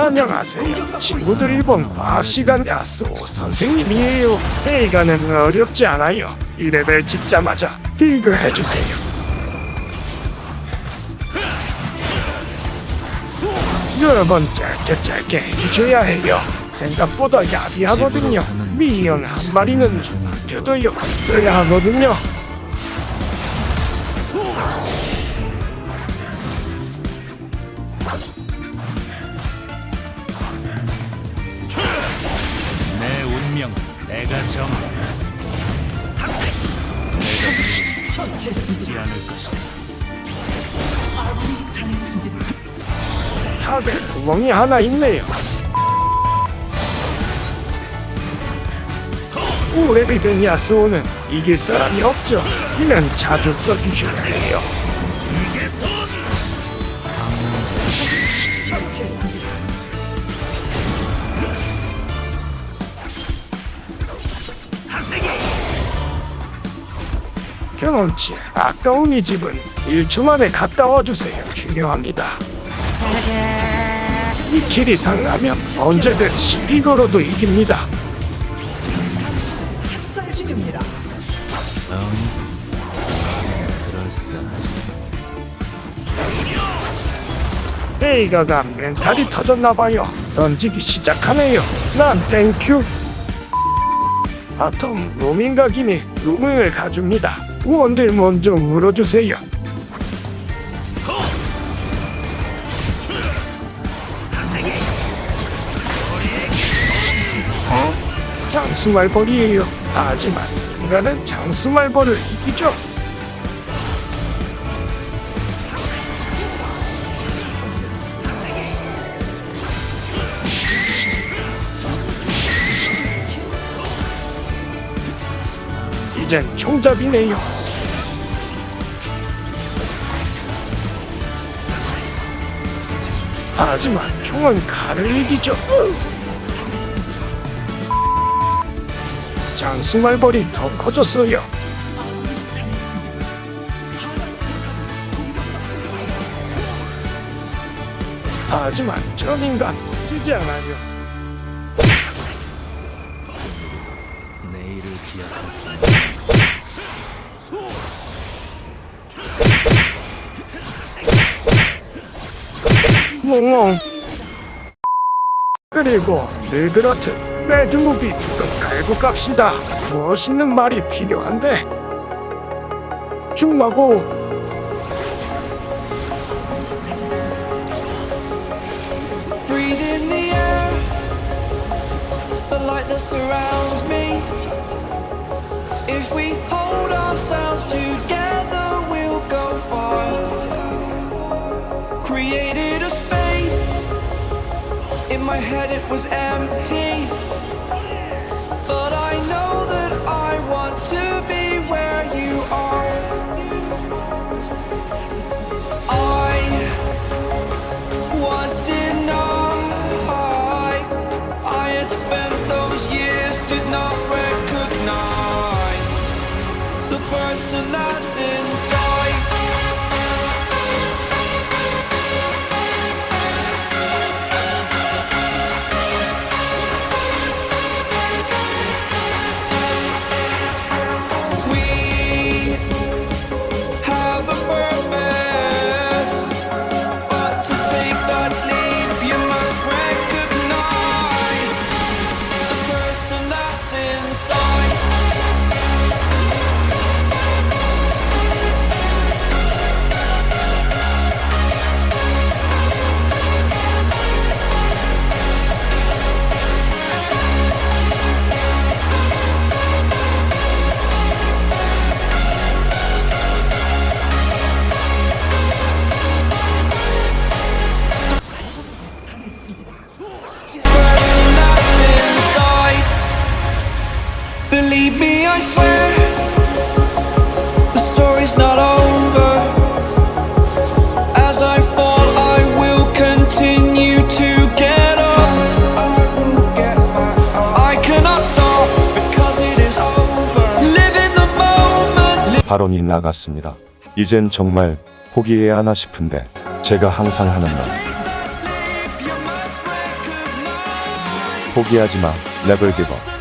안녕하세요. 친구들 이번 과학 시간 야스오 선생님이에요. 회의가는 어렵지 않아요. 2레벨 찍자마자 리그 해주세요. 여러 번 짧게 짧게 해줘야 해요. 생각보다 야비하거든요. 미니언 한 마리는 아껴둬요. 써야 하거든요. 내 운명 내가 정해 내가 누구지 않을 것이다 탑에 구멍이 하나 있네요. 오래된 야스오는 이길 사람이 없죠. 이는 자주 써주셔야 해요. 경험치 아까운 이 집은 1초 만에 갔다 와주세요. 중요합니다. 이 킬 이 상하면 언제든 이거로도 이깁니다. 그럴싸하지 베이가가 멘탈이 터졌나봐요. 던지기 시작하네요. 난 땡큐. 바텀 로밍과 김이 루밍을 가줍니다. 원들 먼저 물어주세요. 어? 장수말벌이에요. 하지만 인간은 장수말벌을 이기죠. 이젠 총잡이네요. 하지만 총은 칼을 이기죠. 장수말벌이 더 커졌어요. 하지만 전 인간 지지 않아요. 내일을 기약할 수 몽몽 그리고 늘 그렇듯 매드무비 또 갈고 갑시다 멋있는 말이 필요한데 중마고 Breathe in the air, the light that surrounds my head it was empty. 발언이 나갔습니다. 이젠 정말 포기해야 하나 싶은데 제가 항상 하는 말 Live, you must recognize. 포기하지 마. 레벨 기버.